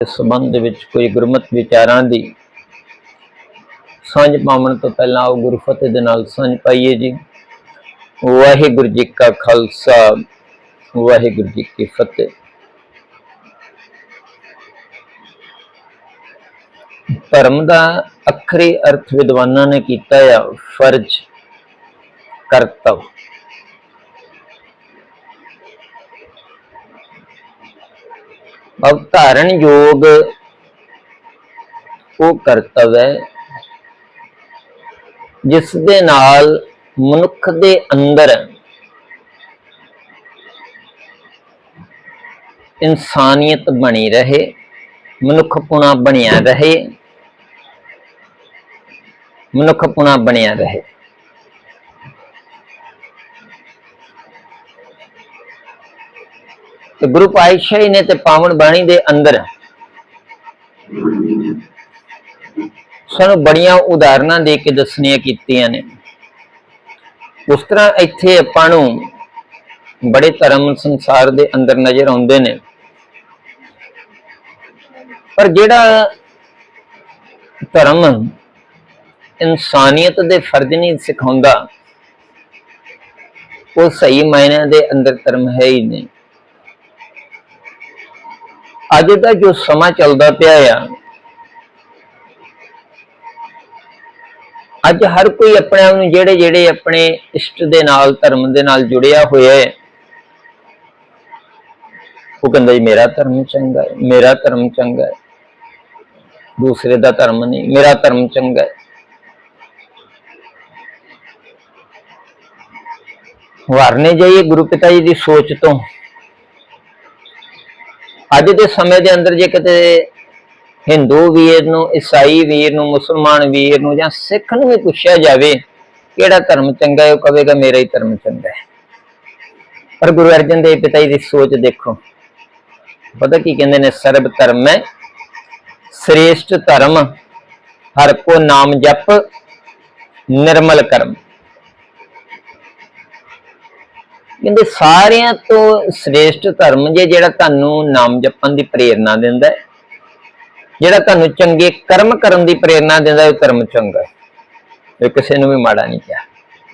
ਇਸ ਸੰਬੰਧ ਵਿੱਚ ਕੋਈ ਗੁਰਮਤਿ ਵਿਚਾਰਾਂ ਦੀ ਸਾਂਝ ਪਾਉਣ ਤੋਂ ਪਹਿਲਾਂ ਉਹ ਗੁਰੂ ਦੇ ਨਾਲ ਸਾਂਝ ਪਾਈਏ ਜੀ। ਵਾਹਿਗੁਰੂ ਜੀ ਕਾ ਖਾਲਸਾ, ਵਾਹਿਗੁਰੂ ਜੀ ਕੀ ਫਤਿਹ। ਧਰਮ ਦਾ ਅਖਰੀ ਅਰਥ ਵਿਦਵਾਨਾਂ ਨੇ ਕੀਤਾ ਆ, ਫਰਜ਼, ਕਰਤਵ। ਅਵਤਾਰਨ ਯੋਗ ਉਹ ਕਰਤਵ ਹੈ ਜਿਸ ਦੇ ਨਾਲ ਮਨੁੱਖ ਦੇ ਅੰਦਰ ਇਨਸਾਨੀਅਤ ਬਣੀ ਰਹੇ, ਮਨੁੱਖਪੁਣਾ ਬਣਿਆ ਰਹੇ, ਮਨੁੱਖਪੁਣਾ ਬਣਿਆ ਰਹੇ। ਤੇ ਗੁਰੂ ਪਾਤਸ਼ਾਹੀ ਨੇ ਤੇ ਪਾਵਨ ਬਾਣੀ ਦੇ ਅੰਦਰ ਸਾਨੂੰ ਬੜੀਆਂ ਉਦਾਹਰਨਾਂ ਦੇ ਕੇ ਦੱਸਣੀਆਂ ਕੀਤੀਆਂ ਨੇ। ਉਸ ਤਰ੍ਹਾਂ ਇੱਥੇ ਆਪਾਂ ਨੂੰ ਬੜੇ ਧਰਮ ਸੰਸਾਰ ਦੇ ਅੰਦਰ ਨਜ਼ਰ ਆਉਂਦੇ ਨੇ। ਪਰ ਜਿਹੜਾ ਧਰਮ ਇਨਸਾਨੀਅਤ ਦੇ ਫਰਜ਼ ਨਹੀਂ ਸਿਖਾਉਂਦਾ, ਉਹ ਸਹੀ ਮਾਇਨੇ ਦੇ ਅੰਦਰ ਧਰਮ ਹੈ ਹੀ ਨਹੀਂ। ਅੱਜ ਦਾ ਜੋ ਸਮਾਂ ਚੱਲਦਾ ਪਿਆ ਆ, ਅੱਜ ਹਰ ਕੋਈ ਆਪਣੇ ਆਪ ਨੂੰ ਜਿਹੜੇ ਜਿਹੜੇ ਆਪਣੇ ਇਸ਼ਟ ਦੇ ਨਾਲ, ਧਰਮ ਦੇ ਨਾਲ ਜੁੜਿਆ ਹੋਇਆ ਹੈ, ਉਹ ਕਹਿੰਦਾ ਜੀ, ਮੇਰਾ ਧਰਮ ਚੰਗਾ ਹੈ, ਮੇਰਾ ਧਰਮ ਚੰਗਾ ਹੈ। ਦੂਸਰੇ ਦਾ ਧਰਮ ਨਹੀਂ, ਮੇਰਾ ਧਰਮ ਚੰਗਾ ਹੈ। ਵਾਰਨੇ ਜਾਈਏ ਗੁਰੂ ਪਿਤਾ ਜੀ ਦੀ ਸੋਚ ਤੋਂ। ਅੱਜ ਦੇ ਸਮੇਂ ਦੇ ਅੰਦਰ ਜੇ ਕਿਤੇ ਹਿੰਦੂ ਵੀਰ ਨੂੰ ਈਸਾਈ ਵੀਰ ਨੂੰ, ਮੁਸਲਮਾਨ ਵੀਰ ਨੂੰ ਜਾਂ ਸਿੱਖ ਨੂੰ ਵੀ ਪੁੱਛਿਆ ਜਾਵੇ, ਕਿਹੜਾ ਧਰਮ ਚੰਗਾ ਹੈ, ਉਹ ਕਹੇਗਾ ਮੇਰਾ ਹੀ ਧਰਮ ਚੰਗਾ ਹੈ। ਪਰ ਗੁਰੂ ਅਰਜਨ ਦੇਵ ਪਿਤਾ ਜੀ ਦੀ ਸੋਚ ਦੇਖੋ। ਪਤਾ ਕੀ ਕਹਿੰਦੇ ਨੇ, ਸਰਬ ਧਰਮ ਹੈ, ਸ੍ਰੇਸ਼ਟ ਧਰਮ, ਹਰ ਕੋ ਨਾਮ ਜਪ, ਨਿਰਮਲ ਕਰਮ। ਕਹਿੰਦੇ ਸਾਰਿਆਂ ਤੋਂ ਸ੍ਰੇਸ਼ਟ ਧਰਮ ਜੇ ਜਿਹੜਾ ਤੁਹਾਨੂੰ ਨਾਮ ਜਪਣ ਦੀ ਪ੍ਰੇਰਣਾ ਦਿੰਦਾ ਹੈ, ਜਿਹੜਾ ਤੁਹਾਨੂੰ ਚੰਗੇ ਕਰਮ ਕਰਨ ਦੀ ਪ੍ਰੇਰਣਾ ਦਿੰਦਾ ਉਹ ਧਰਮ ਚੰਗਾ ਹੈ। ਇਹ ਕਿਸੇ ਨੂੰ ਵੀ ਮਾੜਾ ਨਹੀਂ ਕਿਹਾ।